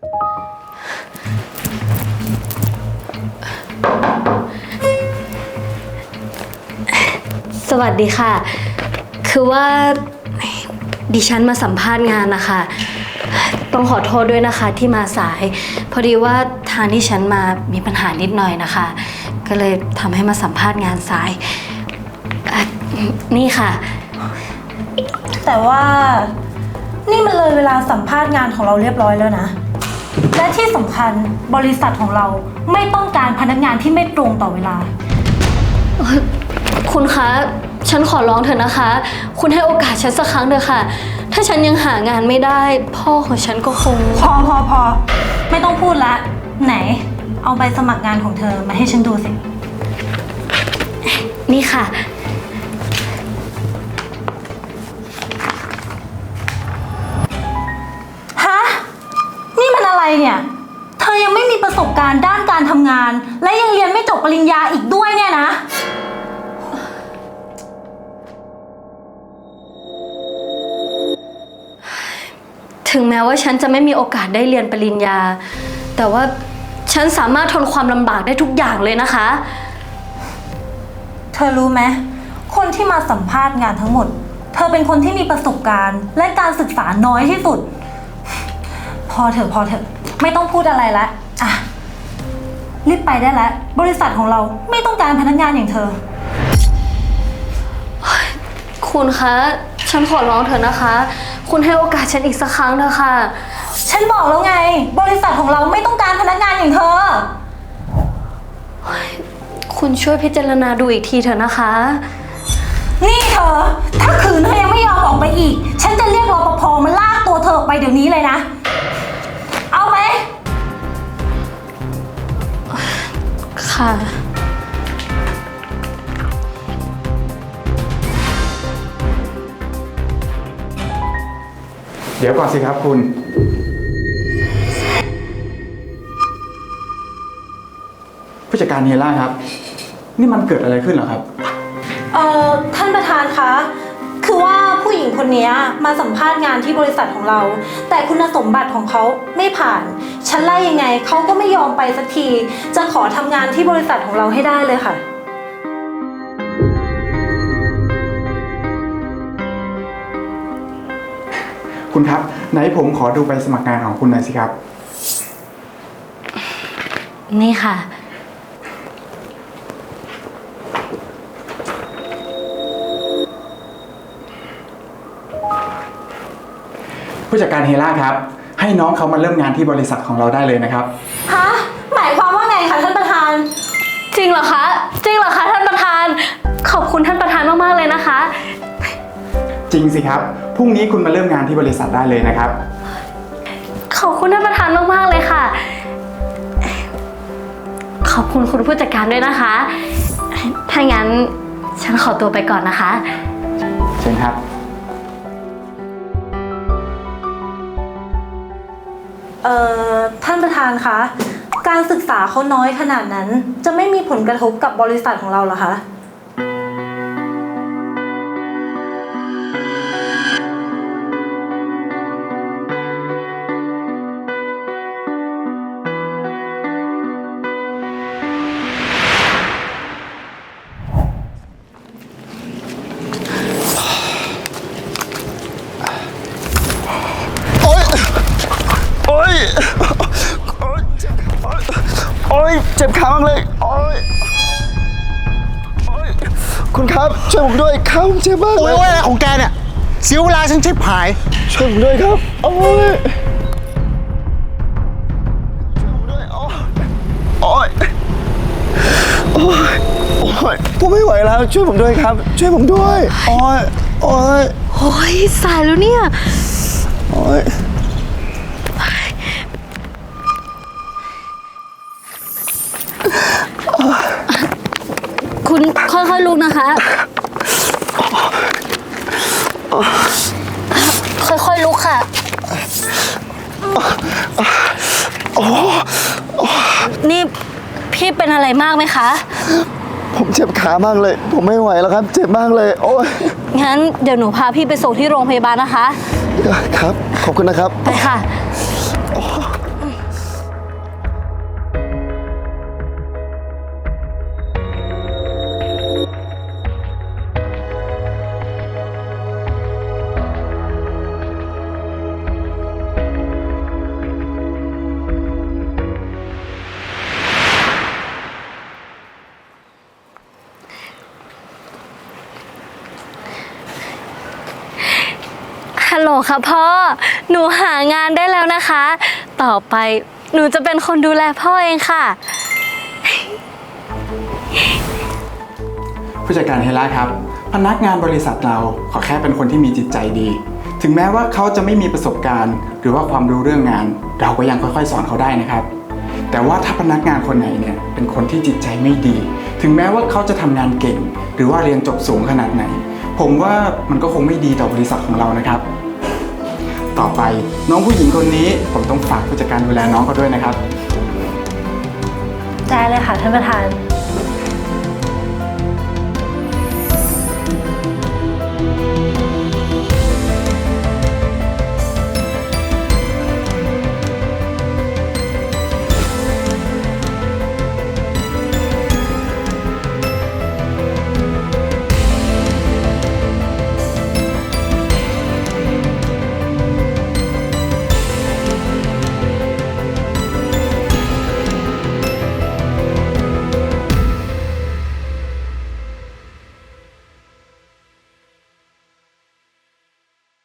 สวัสดีค่ะ คือว่าดิฉันมาสัมภาษณ์งานนะคะ ต้องขอโทษด้วยนะคะที่มาสาย พอดีว่าทางที่ฉันมามีปัญหานิดหน่อยนะคะ ก็เลยทำให้มาสัมภาษณ์งานสายอะนี่ค่ะ แต่ว่านี่มันเลยเวลาสัมภาษณ์งานของเราเรียบร้อยแล้วนะ และที่สำคัญบริษัทของเราไม่ต้องการพนักงานที่ไม่ตรงต่อเวลา คุณคะ ฉันขอร้องเถอะนะคะ คุณให้โอกาสฉันสักครั้งเถอะค่ะ ถ้าฉันยังหางานไม่ได้ พ่อของฉันก็คง พอพอพอไม่ต้องพูดละ ไหน เอาใบสมัครงานของเธอมาให้ฉันดูสิ นี่ค่ะ สบการณ์ด้านการทำงาน และยังเรียนไม่จบปริญญาอีกด้วยเนี่ยนะ ถึงแม้ว่าฉันจะไม่มีโอกาสได้เรียนปริญญา แต่ว่าฉันสามารถทนความลำบากได้ทุกอย่างเลยนะคะ เธอรู้ไหมคนที่มาสัมภาษณ์งานทั้งหมด เธอเป็นคนที่มีประสบการณ์ และการศึกษาน้อยที่สุด พอเถอะพอเถอะ ไม่ต้องพูดอะไรละอะ รีบไปได้แล้ว บริษัทของเราไม่ต้องการพนักงานอย่างเธอ คุณคะ ฉันขอร้องเถอะนะคะ คุณให้โอกาสฉันอีกสักครั้งเถอะค่ะ ฉันบอกแล้วไง บริษัทของเราไม่ต้องการพนักงานอย่างเธอ คุณช่วยพิจารณาดูอีกทีเถอะนะคะ นี่เธอ ถ้าขืนเธอยังไม่ยอมออกไปอีก ฉันจะเรียกรปภมาลากตัวเธอออกไปเดี๋ยวนี้เลยนะ ค่ะ เดี๋ยวก่อนสิครับคุณ ผู้จัดการเฮล่าครับ นี่มันเกิดอะไรขึ้นเหรอครับ เอ่อ ท่านประธานคะคือว่า ผู้หญิงคนนี้มาสัมภาษณ์งานที่บริษัทของเรา แต่คุณสมบัติของเขาไม่ผ่าน ฉันไล่ยังไงเขาก็ไม่ยอมไปสักที จะขอทำงานที่บริษัทของเราให้ได้เลยค่ะ คุณครับ ไหนผมขอดูใบสมัครงานของคุณหน่อยสิครับ นี่ค่ะ ผู้จัดการเฮล่าครับ ให้น้องเขามาเริ่มงานที่บริษัทของเราได้เลยนะครับ ฮะหมายความว่าไงคะท่านประธาน จริงเหรอคะ จริงเหรอคะท่านประธาน ขอบคุณท่านประธานมากๆเลยนะคะ จริงสิครับพรุ่งนี้คุณมาเริ่มงานที่บริษัทได้เลยนะครับ ขอบคุณท่านประธานมากๆเลยค่ะ ขอบคุณคุณผู้จัดการด้วยนะคะ ถ้างั้นฉันขอตัวไปก่อนนะคะ เชิญครับ เอ่อท่านประธานคะ การศึกษาเขาน้อยขนาดนั้น จะไม่มีผลกระทบกับบริษัทของเราเหรอคะ เจ็บขามากเลยโอ๊ยโอ๊ยคุณครับช่วยผมด้วยขาผมเจ็บมากโอ้เลยอะไรของแกเนี่ยเสียเวลาฉันชิบหาย ช่วยผมด้วยครับโอ๊ยช่วยผมด้วยโอ๊ยโอ๊ยโอ๊ยโอ๊ยผมไม่ไหวแล้วช่วยผมด้วยครับ ช่วยผมด้วยโอ๊ยโอ๊ยโอ้ยสายแล้วเนี่ย โอ๊ย คุณค่อยๆลุกนะคะ ค่อยๆลุกค่ะ นี่พี่เป็นอะไรมากไหมคะ ผมเจ็บขามากเลย ผมไม่ไหวแล้วครับ เจ็บมากเลย โอ๊ยงั้นเดี๋ยวหนูพาพี่ไปส่งที่โรงพยาบาลนะคะ ครับ ขอบคุณนะครับ ไปค่ะ ฮัลโหลค่ะพ่อ หนูหางานได้แล้วนะคะ ต่อไปหนูจะเป็นคนดูแลพ่อเองค่ะ ผู้จัดการเฮล่าครับ พนักงานบริษัทเราขอแค่เป็นคนที่มีจิตใจดี ถึงแม้ว่าเขาจะไม่มีประสบการณ์ หรือว่าความรู้เรื่องงาน เราก็ยังค่อยๆ สอนเขาได้นะครับ แต่ว่าถ้าพนักงานคนไหนเนี่ยเป็นคนที่จิตใจไม่ดี ถึงแม้ว่าเขาจะทำงานเก่ง หรือว่าเรียนจบสูงขนาดไหน ผมว่ามันก็คงไม่ดีต่อบริษัทของเรานะครับ ต่อไป น้องผู้หญิงคนนี้ผมต้องฝากผู้จัดการดูแลน้องเขาด้วยนะครับ ได้เลยค่ะท่านประธาน